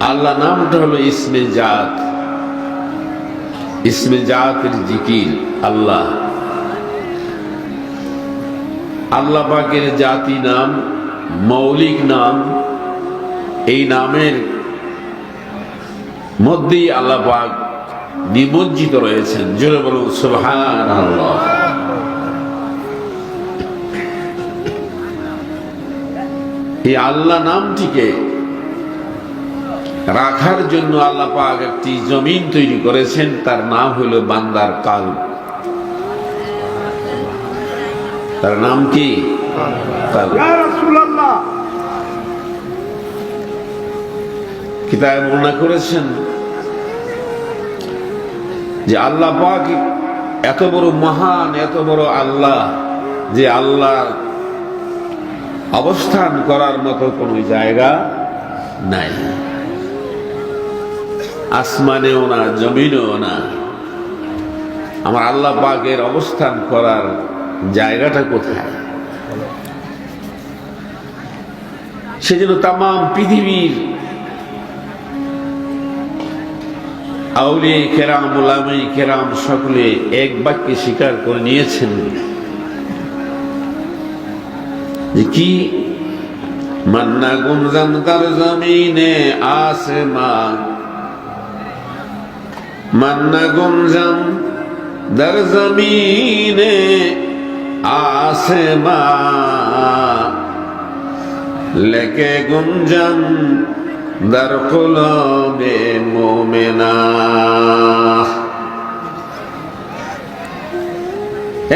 আল্লাহ নামটা হলো ইসমে জাত। ইসমে জাতের জিকির, আল্লাহ। আল্লাহ পাকের জাতি নাম, মৌলিক নাম, এই নামের মধ্যেই আল্লাহ পাক নিমজ্জিত রয়েছেন। জোরে বলুন সুবহান আল্লাহ এই আল্লাহ নামটিকে রাখার জন্য আল্লাহ পাক একটি জমিন তৈরি করেছেন তার নাম হলো বান্দার কাল তার নাম কি? ইয়া বর্ণনা করেছেন যে আল্লাহ পাক এত বড় মহান এত বড় আল্লাহ যে আল্লাহ অবস্থান করার মতো কোনো জায়গা নাই। আসমানেও না, জমিনেও না। আমার আল্লাহ পাকের অবস্থান করার জায়গাটা কোথায়? সেজন্য তাম পৃথিবীর আউলিয়ে কেরাম ওলামাই কেরাম সকলে এক বাক্যে স্বীকার করে নিয়েছেন যে কি? মান্না গুমজান তার জমিনে আসমান মান্না গুঞ্জাম দর জমিনে আসমা লেকে গুঞ্জাম দর কুলবে মোমেনা।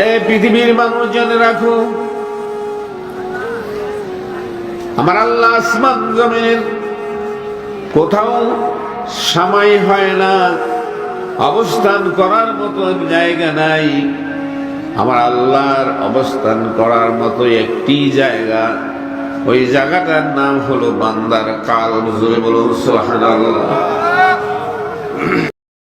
এ পৃথিবীর মানুষ জেনে রাখো, আমার আল্লাহ আসমান জমিনের কোথাও সময় হয় না। অবস্থান করার মতো জায়গা নাই। আমার আল্লাহর অবস্থান করার মতো একটি জায়গা। ওই জায়গাটার নাম হলো বান্দার কাল বলুন সোহান আল্লাহ